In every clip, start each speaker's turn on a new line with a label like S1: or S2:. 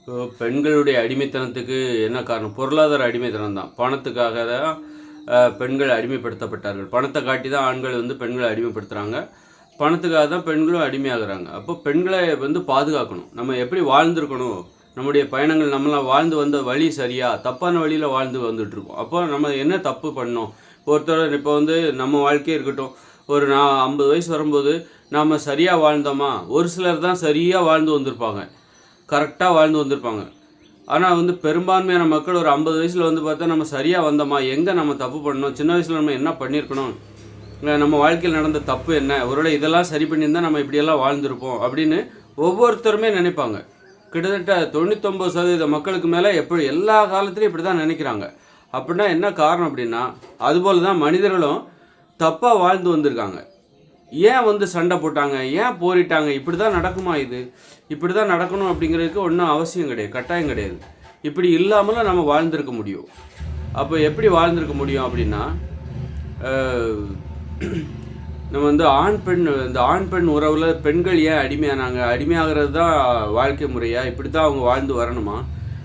S1: இப்போ பெண்களுடைய அடிமைத்தனத்துக்கு என்ன காரணம்? பொருளாதார அடிமைத்தனம் தான் பணத்துக்காக தான் பெண்கள் அடிமைப்படுத்தப்பட்டார்கள். பணத்தை காட்டி தான் ஆண்கள் வந்து பெண்களை அடிமைப்படுத்துகிறாங்க பணத்துக்காக தான் பெண்களும் அடிமையாகிறாங்க. அப்போ பெண்களை வந்து பாதுகாக்கணும். நம்ம எப்படி வாழ்ந்துருக்கணும்? நம்முடைய பயணங்கள் நம்மளாம் வாழ்ந்து வந்த வழி சரியா? தப்பான வழியில் வாழ்ந்து வந்துட்டுருக்கோம். அப்போ நம்ம என்ன தப்பு பண்ணோம்? ஒருத்தர் இப்போ வந்து நம்ம வாழ்க்கையே இருக்கட்டும். ஒரு நான் ஐம்பது வயசு வரும்போது நாம் சரியாக வாழ்ந்தோமா? ஒரு சிலர் தான் சரியாக வாழ்ந்து வந்திருப்பாங்க. கரெக்டாக வாழ்ந்து வந்திருப்பாங்க. ஆனால் வந்து பெரும்பான்மையான மக்கள் ஒரு ஐம்பது வயசில் வந்து பார்த்தா நம்ம சரியாக வந்தோமா? எங்கே நம்ம தப்பு பண்ணோம் சின்ன வயசில் நம்ம என்ன பண்ணியிருக்கணும் நம்ம வாழ்க்கையில் நடந்த தப்பு என்ன? ஒருவேளை இதெல்லாம் சரி பண்ணியிருந்தா நம்ம இப்படியெல்லாம் வாழ்ந்திருப்போம் அப்படின்னு ஒவ்வொருத்தருமே நினைப்பாங்க. கிட்டத்தட்ட தொண்ணூத்தொம்பது சதவீத மக்களுக்கு மேலே எப்படி எல்லா காலத்துலையும் இப்படி தான் நினைக்கிறாங்க. அப்படின்னா என்ன காரணம் அப்படின்னா அதுபோல் தான் மனிதர்களும் தப்பாக வாழ்ந்து வந்திருக்காங்க. ஏன் வந்து சண்டை போட்டாங்க? ஏன் போரிட்டாங்க? இப்படி தான் நடக்குமா இது? இப்படி தான் நடக்கணும் அப்படிங்கிறதுக்கு ஒன்றும் அவசியம் கிடையாது கட்டாயம் கிடையாது. இப்படி இல்லாமலும் நம்ம வாழ்ந்திருக்க முடியும். அப்போ எப்படி வாழ்ந்திருக்க முடியும் அப்படின்னா நம்ம வந்து ஆண் பெண் இந்த ஆண் பெண் உறவில் பெண்கள் ஏன் அடிமையானாங்க? அடிமையாகிறது தான் வாழ்க்கை முறையா? இப்படி தான் அவங்க வாழ்ந்து வரணுமா?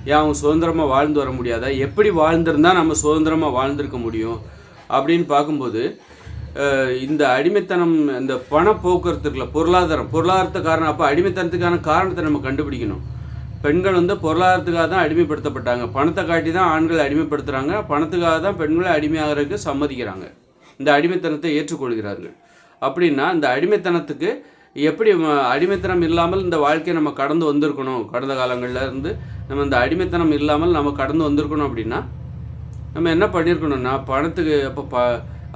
S1: ஏன் அவங்க சுதந்திரமாக வாழ்ந்து வர முடியாதா? எப்படி வாழ்ந்திருந்தால் நம்ம சுதந்திரமாக வாழ்ந்திருக்க முடியும்? அப்படின்னு பார்க்கும்போது இந்த அடிமைத்தனம் இந்த பண போக்குவரத்து இருக்குல்ல பொருளாதாரம் பொருளாதாரத்து காரணம் அப்போ அடிமைத்தனத்துக்கான காரணத்தை நம்ம கண்டுபிடிக்கணும். பெண்கள் வந்து பொருளாதாரத்துக்காக தான் அடிமைப்படுத்தப்பட்டாங்க. பணத்தை காட்டி தான் ஆண்கள் அடிமைப்படுத்துகிறாங்க பணத்துக்காக தான் பெண்களை அடிமையாகிறதுக்கு சம்மதிக்கிறாங்க. இந்த அடிமைத்தனத்தை ஏற்றுக்கொள்கிறார்கள். அப்படின்னா இந்த அடிமைத்தனத்துக்கு எப்படி அடிமைத்தனம் இல்லாமல் இந்த வாழ்க்கையை நம்ம கடந்து வந்திருக்கணும்? கடந்த காலங்களில் இருந்து நம்ம இந்த அடிமைத்தனம் இல்லாமல் நம்ம கடந்து வந்திருக்கணும் அப்படின்னா நம்ம என்ன பண்ணியிருக்கணும்னா பணத்துக்கு அப்போ ப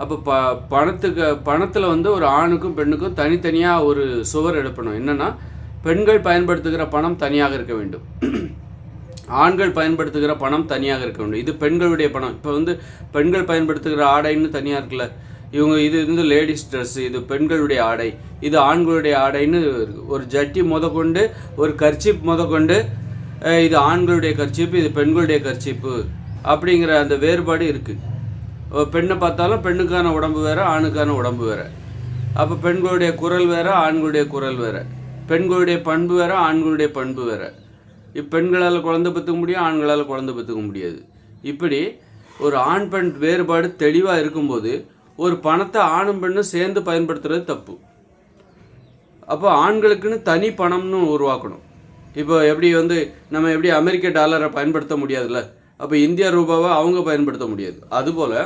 S1: அப்போ ப பணத்துக்கு பணத்தில் வந்து ஒரு ஆணுக்கும் பெண்ணுக்கும் தனித்தனியாக ஒரு சுவர் எழுப்பணும் என்னென்னா பெண்கள் பயன்படுத்துகிற பணம் தனியாக இருக்க வேண்டும். ஆண்கள் பயன்படுத்துகிற பணம் தனியாக இருக்க வேண்டும். இது பெண்களுடைய பணம். இப்போ வந்து பெண்கள் பயன்படுத்துகிற ஆடைன்னு தனியாக இருக்குல்ல? இவங்க இது வந்து லேடிஸ் ட்ரெஸ் இது பெண்களுடைய ஆடை. இது ஆண்களுடைய ஆடைன்னு ஒரு ஜட்டி முதற்கொண்டு ஒரு கர்ச்சிப் முதற்கொண்டு இது ஆண்களுடைய கர்ச்சிப்பு இது பெண்களுடைய கர்ச்சிப்பு அப்படிங்கிற அந்த வேறுபாடு இருக்குது பெண்ணை பார்த்தாலும் பெண்ணுக்கான உடம்பு வேறு ஆணுக்கான உடம்பு வேறு. அப்போ பெண்களுடைய குரல் வேறு ஆண்களுடைய குரல் வேறு. பெண்களுடைய பண்பு வேறு ஆண்களுடைய பண்பு வேற. இப்பெண்களால் குழந்தை பெற்றுக்க முடியும் ஆண்களால் குழந்தை பெற்றுக்க முடியாது. இப்படி ஒரு ஆண் பெண் வேறுபாடு தெளிவாக இருக்கும்போது ஒரு பணத்தை ஆணும் பெண்ணும் சேர்ந்து பயன்படுத்துறது தப்பு. அப்போ ஆண்களுக்குன்னு தனி பணம்னு உருவாக்கணும். இப்போ எப்படி வந்து நம்ம எப்படி அமெரிக்க டாலரை பயன்படுத்த முடியாதுல்ல? அப்போ இந்திய ரூபாவை அவங்க பயன்படுத்த முடியாது. அதுபோல்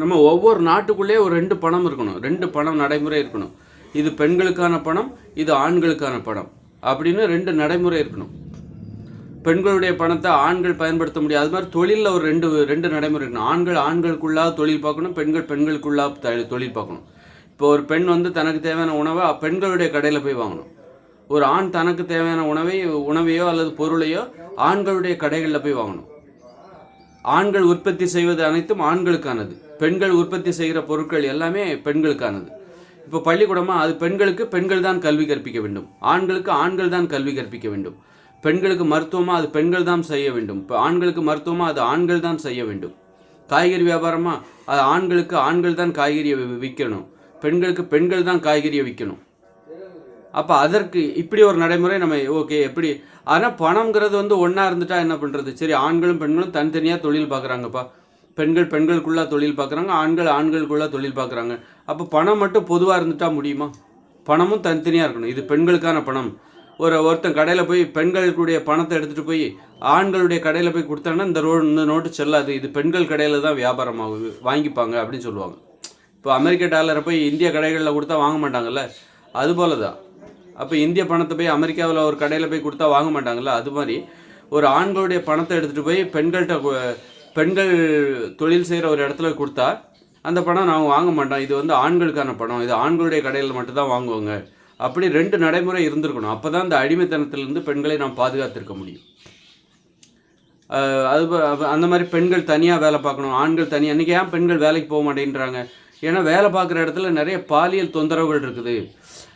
S1: நம்ம ஒவ்வொரு நாட்டுக்குள்ளேயே ஒரு ரெண்டு பணம் இருக்கணும். ரெண்டு பணம் நடைமுறை இருக்கணும். இது பெண்களுக்கான பணம் இது ஆண்களுக்கான பணம் அப்படின்னு ரெண்டு நடைமுறை இருக்கணும். பெண்களுடைய பணத்தை ஆண்கள் பயன்படுத்த முடியாது. அது மாதிரி தொழிலில் ஒரு ரெண்டு ரெண்டு நடைமுறை இருக்கணும். ஆண்கள் ஆண்களுக்குள்ளாக தொழில் பார்க்கணும் பெண்கள் பெண்களுக்குள்ளாக தொழில் பார்க்கணும். இப்போ ஒரு பெண் வந்து தனக்கு தேவையான உணவை பெண்களுடைய கடையில் போய் வாங்கணும். ஒரு ஆண் தனக்கு தேவையான உணவை உணவையோ அல்லது பொருளையோ ஆண்களுடைய கடைகளில் போய் வாங்கணும். ஆண்கள் உற்பத்தி செய்வது அனைத்தும் ஆண்களுக்கானது. பெண்கள் உற்பத்தி செய்கிற பொருட்கள் எல்லாமே பெண்களுக்கானது. இப்போ பள்ளிக்கூடமாக அது பெண்களுக்கு பெண்கள் தான் கல்வி கற்பிக்க வேண்டும். ஆண்களுக்கு ஆண்கள் தான் கல்வி கற்பிக்க வேண்டும். பெண்களுக்கு மருத்துவமாக அது பெண்கள் தான் செய்ய வேண்டும். இப்போ ஆண்களுக்கு மருத்துவமாக அது ஆண்கள் தான் செய்ய வேண்டும். காய்கறி வியாபாரமாக அது ஆண்களுக்கு ஆண்கள் தான் காய்கறியை விற்கணும் பெண்களுக்கு பெண்கள் தான் காய்கறியை விற்கணும் அப்போ அதற்கு இப்படி ஒரு நடைமுறை நம்ம ஓகே எப்படி? ஆனால் பணம்ங்கிறது வந்து ஒன்றா இருந்துட்டா என்ன பண்ணுறது சரி ஆண்களும் பெண்களும் தனித்தனியாக தொழில் பார்க்குறாங்கப்பா பெண்கள் பெண்களுக்குள்ளே தொழில் பார்க்குறாங்க ஆண்கள் ஆண்களுக்குள்ளே தொழில் பார்க்குறாங்க அப்போ பணம் மட்டும் பொதுவாக இருந்துட்டா முடியுமா? பணமும் தனித்தனியாக இருக்கணும். இது பெண்களுக்கான பணம். ஒரு ஒருத்தன் கடையில் போய் பெண்களுடைய பணத்தை எடுத்துகிட்டு போய் ஆண்களுடைய கடையில் போய் கொடுத்தாங்கன்னா இந்த ரோ இந்த நோட்டு செல்லாது. இது பெண்கள் கடையில் தான் வியாபாரம் ஆகுது வாங்கிப்பாங்க அப்படின்னு சொல்லுவாங்க. இப்போ அமெரிக்க டாலரை போய் இந்திய கடைகளில் கொடுத்தா வாங்க மாட்டாங்கல்ல? அதுபோல தான் அப்போ இந்திய பணத்தை போய் அமெரிக்காவில் ஒரு கடையில் போய் கொடுத்தா வாங்க மாட்டாங்கல்ல? அது மாதிரி ஒரு ஆண்களுடைய பணத்தை எடுத்துகிட்டு போய் பெண்கள்கிட்ட பெண்கள் தொழில் செய்கிற ஒரு இடத்துல கொடுத்தா அந்த பணம் நாங்கள் வாங்க மாட்டோம். இது வந்து ஆண்களுக்கான பணம். இது ஆண்களுடைய கடையில் மட்டும்தான் வாங்குவாங்க. அப்படி ரெண்டு நடைமுறை இருந்திருக்கணும். அப்போ தான் இந்த அடிமைத்தனத்திலிருந்து பெண்களை நாம் பாதுகாத்திருக்க முடியும். அது அந்த மாதிரி பெண்கள் தனியாக வேலை பார்க்கணும். ஆண்கள் தனியாக இன்றைக்கி ஏன் பெண்கள் வேலைக்கு போக மாட்டேன்றாங்க? ஏன்னா வேலை பார்க்குற இடத்துல நிறைய பாலியல் தொந்தரவுகள் இருக்குது.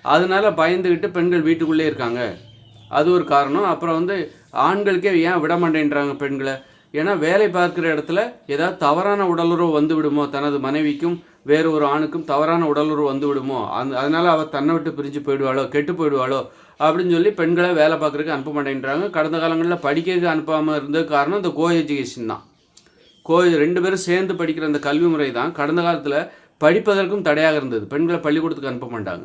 S1: அதனால பயந்துக்கிட்டு பெண்கள் வீட்டுக்குள்ளே இருக்காங்க. அது ஒரு காரணம். அப்புறம் வந்து ஆண்களுக்கே ஏன் விட மாட்டேன்றாங்க பெண்களை? ஏன்னா வேலை பார்க்குற இடத்துல ஏதாவது தவறான உடலுறவு வந்து விடுமோ? தனது மனைவிக்கும் வேறு ஒரு ஆணுக்கும் தவறான உடலுறவு வந்து விடுமோ? அந்த அதனால் அவள் தன்னை விட்டு பிரிஞ்சு போயிடுவாளோ? கெட்டு போயிடுவாளோ? அப்படின்னு சொல்லி பெண்களை வேலை பார்க்குறதுக்கு அனுப்ப மாட்டேன்றாங்க. கடந்த காலங்களில் படிக்கிறதுக்கு அனுப்பாமல் இருந்தது காரணம் இந்த கோ எஜுகேஷன் தான். கோ ரெண்டு பேரும் சேர்ந்து படிக்கிற அந்த கல்வி முறை தான். கடந்த காலத்தில் படிப்பதற்கும் தடையாக இருந்தது. பெண்களை பள்ளிக்கூடத்துக்கு அனுப்ப மாட்டாங்க.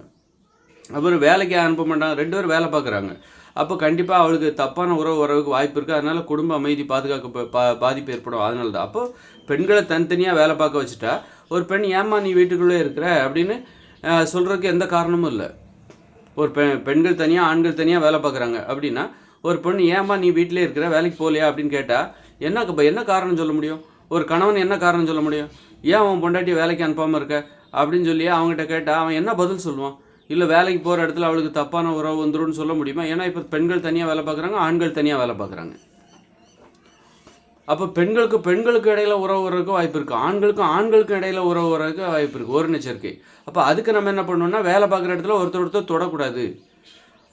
S1: அப்புறம் வேலைக்கு அனுப்ப மாட்டாங்க. ரெண்டு பேரும் வேலை பார்க்குறாங்க. அப்போ கண்டிப்பாக அவளுக்கு தப்பான உறவு வரவுக்கு வாய்ப்பு இருக்குது அதனால் குடும்ப அமைதி பாதுகாக்க பா பாதிப்பு ஏற்படும். அதனால தான் அப்போ பெண்களை தனித்தனியாக வேலை பார்க்க வச்சுட்டா ஒரு பெண் ஏம்மா நீ வீட்டுக்குள்ளே இருக்கிற? அப்படின்னு சொல்கிறதுக்கு எந்த காரணமும் இல்லை. ஒரு பெ பெண்கள் தனியாக ஆண்கள் தனியாக வேலை பார்க்குறாங்க. அப்படின்னா ஒரு பொண்ணு ஏம்மா நீ வீட்டிலே இருக்கிற? வேலைக்கு போகலையா? அப்படின்னு கேட்டால் என்ன இப்போ என்ன காரணம் சொல்ல முடியும்? ஒரு கணவன் என்ன காரணம் சொல்ல முடியும்? ஏன் அவன் பொண்டாட்டி வேலைக்கு அனுப்பாமல் இருக்க? அப்படின்னு சொல்லி அவங்ககிட்ட கேட்டால் அவன் என்ன பதில் சொல்லுவான்? இல்லை வேலைக்கு போகிற இடத்துல அவளுக்கு தப்பான உறவு வந்துடும் சொல்ல முடியுமா? ஏன்னா இப்போ பெண்கள் தனியாக வேலை பார்க்குறாங்க ஆண்கள் தனியாக வேலை பார்க்குறாங்க. அப்போ பெண்களுக்கு பெண்களுக்கு இடையில உறவு வர்றதுக்கு வாய்ப்பு இருக்குது ஆண்களுக்கும் ஆண்களுக்கும் இடையில உறவு வர்றதுக்கு வாய்ப்பு இருக்குது ஒரு நெச்சரிக்கை அப்போ அதுக்கு நம்ம என்ன பண்ணணும்னா வேலை பார்க்குற இடத்துல ஒருத்தர் ஒருத்தர் தொடக்கூடாது.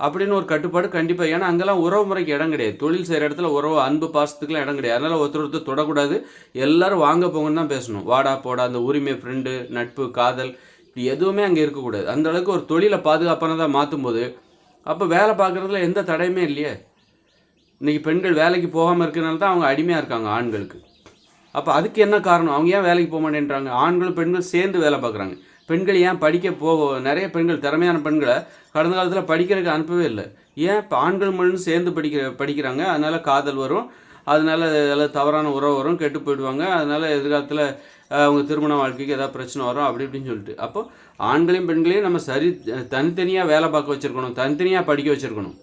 S1: அப்படின்னு ஒரு கட்டுப்பாடு கண்டிப்பாக ஏன்னா அங்கெல்லாம் உறவு முறைக்கு இடம் கிடையாது. தொழில் செய்கிற இடத்துல உறவு அன்பு பாசத்துக்குலாம் இடம் கிடையாது. அதனால் ஒருத்தர் ஒருத்தர் தொடக்கூடாது. எல்லோரும் வாங்க போங்கன்னு தான் பேசணும். வாடா போடா அந்த உரிமை ஃப்ரெண்டு நட்பு காதல் இப்படி எதுவுமே அங்கே இருக்கக்கூடாது. அந்த அளவுக்கு ஒரு தொழிலை பாதுகாப்பானதாக மாற்றும் போது அப்போ வேலை பார்க்குறதுல எந்த தடையுமே இல்லையே. இன்றைக்கி பெண்கள் வேலைக்கு போகாமல் இருக்கிறனால தான் அவங்க அடிமையாக இருக்காங்க ஆண்களுக்கு. அப்போ அதுக்கு என்ன காரணம்? அவங்க ஏன் வேலைக்கு போக மாட்டேன்றாங்க? ஆண்களும் பெண்களும் சேர்ந்து வேலை பார்க்குறாங்க. பெண்கள் ஏன் படிக்க போக நிறைய பெண்கள் திறமையான பெண்களை கடந்த காலத்தில் படிக்கிறதுக்கு அனுப்பவே இல்லை. ஏன்? இப்போ ஆண்கள் மட்டும் சேர்ந்து படிக்கிற படிக்கிறாங்க. அதனால் காதல் வரும். அதனால் எல்லாம் தவறான உறவு வரும். கெட்டு போயிடுவாங்க. அதனால் எதிர்காலத்தில் அவங்க திருமண வாழ்க்கைக்கு ஏதாவது பிரச்சனை வரும் அப்படி இப்படின்னு சொல்லிட்டு. அப்போ ஆண்களையும் பெண்களையும் நம்ம சரி தனித்தனியாக வேலை பார்க்க வச்சுருக்கணும் தனித்தனியாக படிக்க வச்சுருக்கணும்.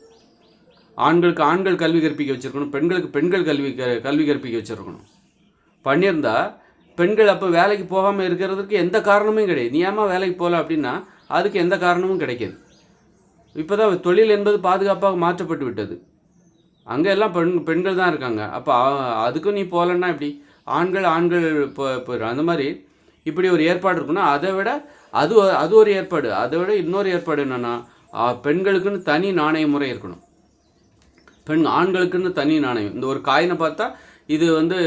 S1: ஆண்களுக்கு ஆண்கள் கல்வி கற்பிக்க வச்சுருக்கணும் பெண்களுக்கு பெண்கள் கல்வி க கல்வி கற்பிக்க வச்சுருக்கணும். பண்ணியிருந்தா பெண்கள் அப்போ வேலைக்கு போகாமல் இருக்கிறதுக்கு எந்த காரணமும் கிடையாது. நீ ஏமா வேலைக்கு போகல அப்படின்னா அதுக்கு எந்த காரணமும் கிடைக்காது. இப்போ தான் தொழில் என்பது பாதுகாப்பாக மாற்றப்பட்டு விட்டது. அங்கே எல்லாம் பெண் பெண்கள் தான் இருக்காங்க. அப்போ அதுக்கும் நீ போகலன்னா எப்படி? ஆண்கள் ஆண்கள் இப்போ போயிடும் அந்த மாதிரி இப்படி ஒரு ஏற்பாடு இருக்குன்னா அதை விட அது அது ஒரு ஏற்பாடு. அதை விட இன்னொரு ஏற்பாடு என்னென்னா பெண்களுக்குன்னு தனி நாணய முறை இருக்கணும். பெண் ஆண்களுக்குன்னு தனி நாணயம். இந்த ஒரு காயினை பார்த்தா இது வந்து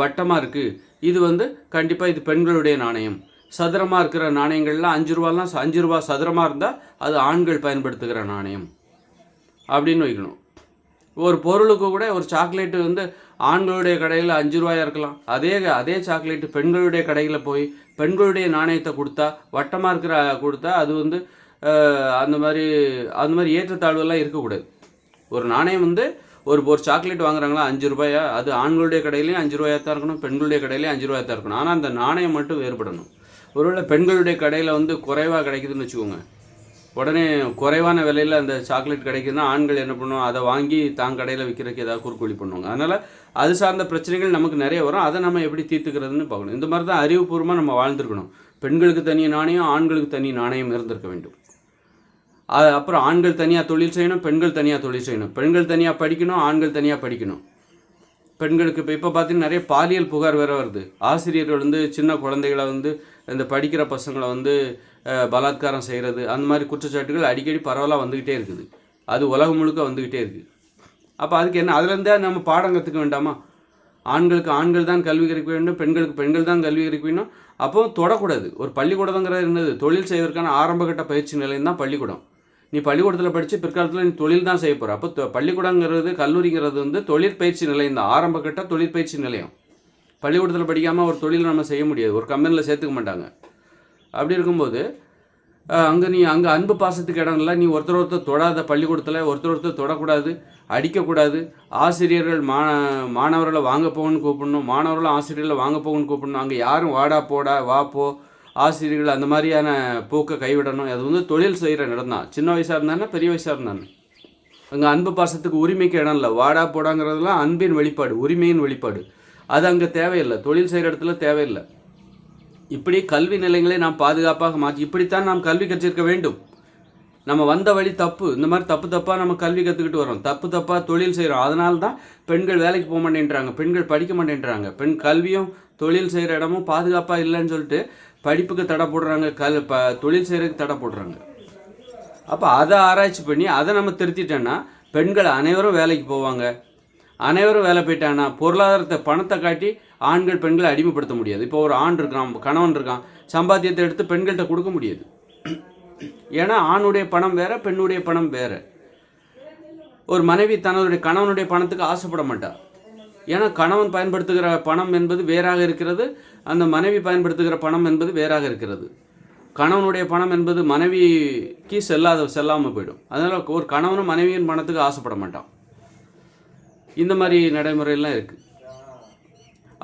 S1: வட்டமாக இருக்குது இது வந்து கண்டிப்பாக இது பெண்களுடைய நாணயம். சதுரமாக இருக்கிற நாணயங்கள்லாம் அஞ்சு ரூபாலாம் அஞ்சு ரூபா சதுரமாக இருந்தால் அது ஆண்கள் பயன்படுத்துகிற நாணயம். அப்படின்னு வைக்கணும். ஒரு பொருளுக்கு கூட ஒரு சாக்லேட்டு வந்து ஆண்களுடைய கடையில் அஞ்சு ரூபாயாக இருக்கலாம். அதே அதே சாக்லேட்டு பெண்களுடைய கடையில் போய் பெண்களுடைய நாணயத்தை கொடுத்தா வட்டமாக இருக்கிற கொடுத்தா அது வந்து அந்த மாதிரி அந்த மாதிரி ஏற்றத்தாழ்வுலாம் இருக்கக்கூடாது. ஒரு நாணயம் வந்து ஒரு ஒரு சாக்லேட் வாங்குறாங்களா அஞ்சு ரூபாயா? அது ஆண்களுடைய கடையிலையும் அஞ்சு ரூபாயாக தான் இருக்கணும் பெண்களுடைய கடையிலையும் அஞ்சு ரூபாயாக தான் இருக்கணும். ஆனால் அந்த நாணயம் மட்டும் வேறுபடணும். ஒருவேளை பெண்களுடைய கடையில் வந்து குறைவாக கிடைக்குதுன்னு வச்சுக்கோங்க. உடனே குறைவான விலையில் அந்த சாக்லேட் கிடைக்குதுன்னா ஆண்கள் என்ன பண்ணுவோம் அதை வாங்கி தான் கடையில் விற்கிறதுக்கு ஏதாவது குறுக்கொழி பண்ணுவாங்க. அதனால் அது சார்ந்த பிரச்சனைகள் நமக்கு நிறைய வரும். அதை நம்ம எப்படி தீர்த்துக்கிறதுன்னு பார்க்கணும். இந்த மாதிரி தான் அறிவுபூர்வமாக நம்ம வாழ்ந்துருக்கணும். பெண்களுக்கு தனி நாணயம் ஆண்களுக்கு தனி நாணயம் இருந்திருக்க வேண்டும். அப்புறம் ஆண்கள் தனியாக தொழில் செய்யணும் பெண்கள் தனியாக தொழில் செய்யணும். பெண்கள் தனியாக படிக்கணும் ஆண்கள் தனியாக படிக்கணும். பெண்களுக்கு இப்போ இப்போ பார்த்தீங்கன்னா நிறைய பாலியல் புகார் வேறு வருது. ஆசிரியர்கள் வந்து சின்ன குழந்தைகளை வந்து இந்த படிக்கிற பசங்களை வந்து பலாத்காரம் செய்கிறது அந்த மாதிரி குற்றச்சாட்டுகள் அடிக்கடி பரவலாக வந்துக்கிட்டே இருக்குது. அது உலகம் முழுக்க வந்துக்கிட்டே இருக்குது அப்போ அதுக்கு என்ன அதுலேருந்தே நம்ம பாடம் கற்றுக்க வேண்டாமா? ஆண்களுக்கு ஆண்கள் தான் கல்வி கற்க வேண்டும் பெண்களுக்கு பெண்கள் தான் கல்வி கற்க வேண்டும் அப்போ தொடக்கூடாது. ஒரு பள்ளிக்கூடங்கிறது என்னது? தொழில் செய்வதற்கான ஆரம்பகட்ட பயிற்சி நிலையம் தான் பள்ளிக்கூடம். நீ பள்ளிக்கூடத்தில் படித்து பிற்காலத்தில் நீ தொழில் தான் செய்ய போகிற அப்போ பள்ளிக்கூடங்கிறது கல்லூரிங்கிறது வந்து தொழிற்பயிற்சி நிலையம் தான். ஆரம்பகட்ட தொழிற்பயிற்சி நிலையம். பள்ளிக்கூடத்தில் படிக்காமல் ஒரு தொழில் நம்ம செய்ய முடியாது. ஒரு கம்பெனியில் சேர்த்துக்க மாட்டாங்க. அப்படி இருக்கும்போது அங்கே நீ அங்கே அன்பு பாசத்துக்கு இடம் இல்லை நீ ஒருத்தர் ஒருத்தர் தொடாத பள்ளிக்கூடத்தில் ஒருத்தர் ஒருத்தர் தொடக்கூடாது அடிக்கக்கூடாது. ஆசிரியர்கள் மா மாணவர்களை வாங்க போகணும்னு கூப்பிடணும் மாணவர்களும் ஆசிரியர்களை வாங்க போகணும்னு கூப்பிடணும். அங்கே யாரும் வாடா போடா வா போ ஆசிரியர்கள் அந்த மாதிரியான போக்கை கைவிடணும். அது வந்து தொழில் செய்கிற இடம் தான். சின்ன வயசாக இருந்தானே பெரிய வயசாக இருந்தானே. அங்கே அன்பு பாசத்துக்கு உரிமைக்கு இடம் இல்லை. வாடா போடாங்கிறதுலாம் அன்பின் வெளிப்பாடு உரிமையின் வெளிப்பாடு. அது அங்கே தேவையில்லை. தொழில் செய்கிற இடத்துல தேவையில்லை. இப்படி கல்வி நிலையங்களை நாம் பாதுகாப்பாக மாற்றி இப்படித்தான் நாம் கல்வி கற்றிருக்க வேண்டும். நம்ம வந்த வழி தப்பு. இந்த மாதிரி தப்பு தப்பாக நம்ம கல்வி கற்றுக்கிட்டு வரோம் தப்பு தப்பாக தொழில் செய்கிறோம் அதனால தான் பெண்கள் வேலைக்கு போக மாட்டேன்றாங்க. பெண்கள் படிக்க மாட்டேன்றாங்க. பெண் கல்வியும் தொழில் செய்கிற இடமும் பாதுகாப்பாக இல்லைன்னு சொல்லிட்டு படிப்புக்கு தடை போடுறாங்க. கல் ப தொழில் செய்கிறதுக்கு தடை போடுறாங்க. அப்போ அதை ஆராய்ச்சி பண்ணி அதை நம்ம திருத்திட்டோன்னா பெண்கள் அனைவரும் வேலைக்கு போவாங்க. அனைவரும் வேலை போயிட்டாங்கன்னா பொருளாதாரத்தை பணத்தை காட்டி ஆண்கள் பெண்களை அடிமைப்படுத்த முடியாது. இப்போ ஒரு ஆண் இருக்கான் கணவன் இருக்கான் சம்பாத்தியத்தை எடுத்து பெண்கள்கிட்ட கொடுக்க முடியாது. ஏன்னா ஆணுடைய பணம் வேற பெண்ணுடைய பணம் வேற. ஒரு மனைவி தன்னுடைய கணவனுடைய பணத்துக்கு ஆசைப்பட மாட்டார் ஏன்னா கணவன் பயன்படுத்துகிற பணம் என்பது வேறாக இருக்கிறது அந்த மனைவி பயன்படுத்துகிற பணம் என்பது வேறாக இருக்கிறது. கணவனுடைய பணம் என்பது மனைவிக்கு செல்லாத செல்லாமல் போயிடும். அதனால் ஒரு கணவனும் மனைவியின் பணத்துக்கு ஆசைப்பட மாட்டான். இந்த மாதிரி நடைமுறையெல்லாம் இருக்குது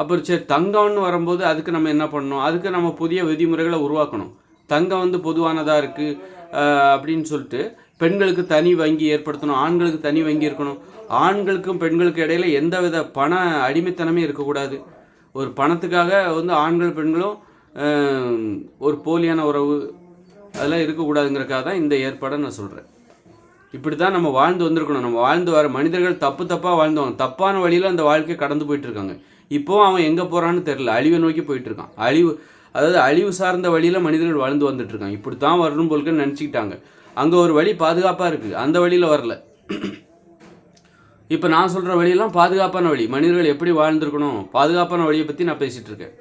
S1: அப்புறம் சரி தங்கம்னு வரும்போது அதுக்கு நம்ம என்ன பண்ணணும்? அதுக்கு நம்ம புதிய விதிமுறைகளை உருவாக்கணும். தங்கம் வந்து பொதுவானதாக இருக்குது அப்படின்னு சொல்லிட்டு பெண்களுக்கு தனி வங்கி ஏற்படுத்தணும் ஆண்களுக்கு தனி வங்கி இருக்கணும். ஆண்களுக்கும் பெண்களுக்கும் இடையில எந்த வித பண அடிமைத்தனமே இருக்கக்கூடாது. ஒரு பணத்துக்காக வந்து ஆண்கள் பெண்களும் ஒரு போலியான உறவு அதெல்லாம் இருக்கக்கூடாதுங்கிறக்காக தான் இந்த ஏற்பாடை நான் சொல்கிறேன் இப்படி தான் நம்ம வாழ்ந்து வந்திருக்கணும். நம்ம வாழ்ந்து வர மனிதர்கள் தப்பு தப்பாக வாழ்ந்தவங்க தப்பான வழியில் அந்த வாழ்க்கையை கடந்து போயிட்டுருக்காங்க. இப்போவும் அவன் எங்கே போகிறான்னு தெரில அழிவை நோக்கி போயிட்டுருக்கான். அழிவு அதாவது அழிவு சார்ந்த வழியில் மனிதர்கள் வாழ்ந்து வந்துட்டுருக்காங்க. இப்படி தான் வரணும் போலுக்கு நினச்சிக்கிட்டாங்க. அங்கே ஒரு வழி பாதுகாப்பாக இருக்குது அந்த வழியில் வரல. இப்போ நான் சொல்கிற வழியெல்லாம் பாதுகாப்பான வழி. மனிதர்கள் எப்படி வாழ்ந்துருக்கணும்? பாதுகாப்பான வழியை பற்றி நான் பேசிகிட்டு இருக்கேன்.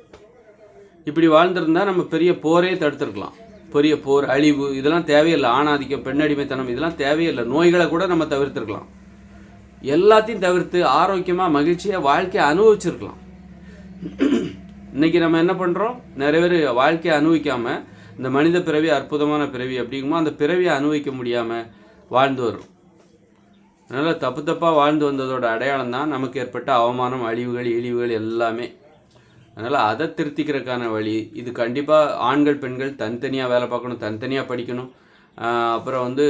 S1: இப்படி வாழ்ந்துருந்தா நம்ம பெரிய போரே தடுத்துருக்கலாம். பெரிய போர் அழிவு இதெல்லாம் தேவையில்லை. ஆணாதிக்கம் பெண்ணடிமைத்தனம் இதெல்லாம் தேவையில்லை. நோய்களை கூட நம்ம தவிர்த்துருக்கலாம். எல்லாத்தையும் தவிர்த்து ஆரோக்கியமாக மகிழ்ச்சியாக வாழ்க்கையை அனுபவிச்சிருக்கலாம். இன்றைக்கி நம்ம என்ன பண்ணுறோம் நிறைய பேர் வாழ்க்கையை அனுபவிக்காமல் இந்த மனித பிறவி அற்புதமான பிறவி அப்படிங்கும்போது அந்த பிறவியை அனுபவிக்க முடியாமல் வாழ்ந்து வரும் அதனால் தப்பு தப்பாக வாழ்ந்து வந்ததோட அடையாளம் தான் நமக்கு ஏற்பட்ட அவமானம் அழிவுகள் இழிவுகள் எல்லாமே. அதனால் அதை திருத்திக்கிறதுக்கான வழி. இது கண்டிப்பாக ஆண்கள் பெண்கள் தனித்தனியாக வேலை பார்க்கணும் தனித்தனியாக படிக்கணும். அப்புறம் வந்து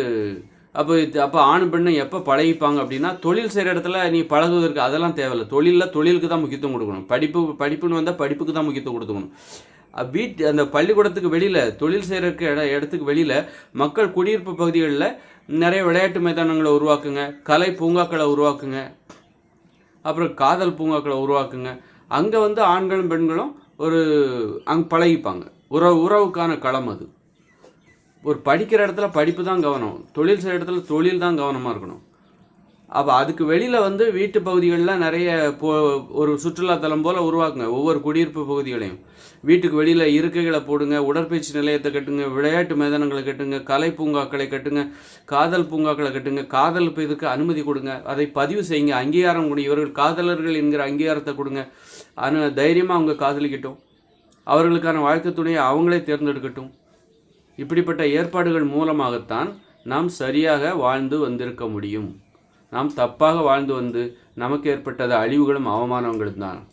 S1: அப்போ இது அப்போ ஆண் பெண்ணை எப்போ பழகிப்பாங்க அப்படின்னா தொழில் செய்கிற இடத்துல நீ பழகுவதற்கு அதெல்லாம் தேவையில்லை. தொழிலில் தொழிலுக்கு தான் முக்கியத்துவம் கொடுக்கணும். படிப்பு படிப்புன்னு வந்தால் படிப்புக்கு தான் முக்கியத்துவம் கொடுக்கணும் வீட்டு அந்த பள்ளிக்கூடத்துக்கு வெளியில் தொழில் செய்கிறக்கு இட இடத்துக்கு வெளியில் மக்கள் குடியிருப்பு பகுதிகளில் நிறைய விளையாட்டு மைதானங்களை உருவாக்குங்க. கலை பூங்காக்களை உருவாக்குங்க. அப்புறம் காதல் பூங்காக்களை உருவாக்குங்க. அங்கே வந்து ஆண்களும் பெண்களும் ஒரு அங்கே பழகிப்பாங்க. உறவு உறவுக்கான களம் அது. ஒரு படிக்கிற இடத்துல படிப்பு தான் கவனம். தொழில் செய்கிற இடத்துல தொழில் தான் கவனமாக இருக்கணும். அப்போ அதுக்கு வெளியில் வந்து வீட்டு பகுதிகளில் நிறைய போ ஒரு சுற்றுலாத்தலம் போல் உருவாக்குங்க. ஒவ்வொரு குடியிருப்பு பகுதிகளையும். வீட்டுக்கு வெளியில் இருக்கைகளை போடுங்க உடற்பயிற்சி நிலையத்தை கட்டுங்க விளையாட்டு மைதானங்களை கட்டுங்க கலை பூங்காக்களை கட்டுங்க காதல் பூங்காக்களை கட்டுங்க காதல் இதுக்கு அனுமதி கொடுங்க. அதை பதிவு செய்யுங்க. அங்கீகாரம் கொடுங்க. இவர்கள் காதலர்கள் என்கிற அங்கீகாரத்தை கொடுங்க. அனு தைரியமாக அவங்க காதலிக்கட்டும். அவர்களுக்கான வாழ்க்கை துணையை அவங்களே தேர்ந்தெடுக்கட்டும். இப்படிப்பட்ட ஏற்பாடுகள் மூலமாகத்தான் நாம் சரியாக வாழ்ந்து வந்திருக்க முடியும். நாம் தப்பாக வாழ்ந்து வந்து நமக்கு ஏற்பட்டது அழிவுகளும் அவமானங்களும் தான்.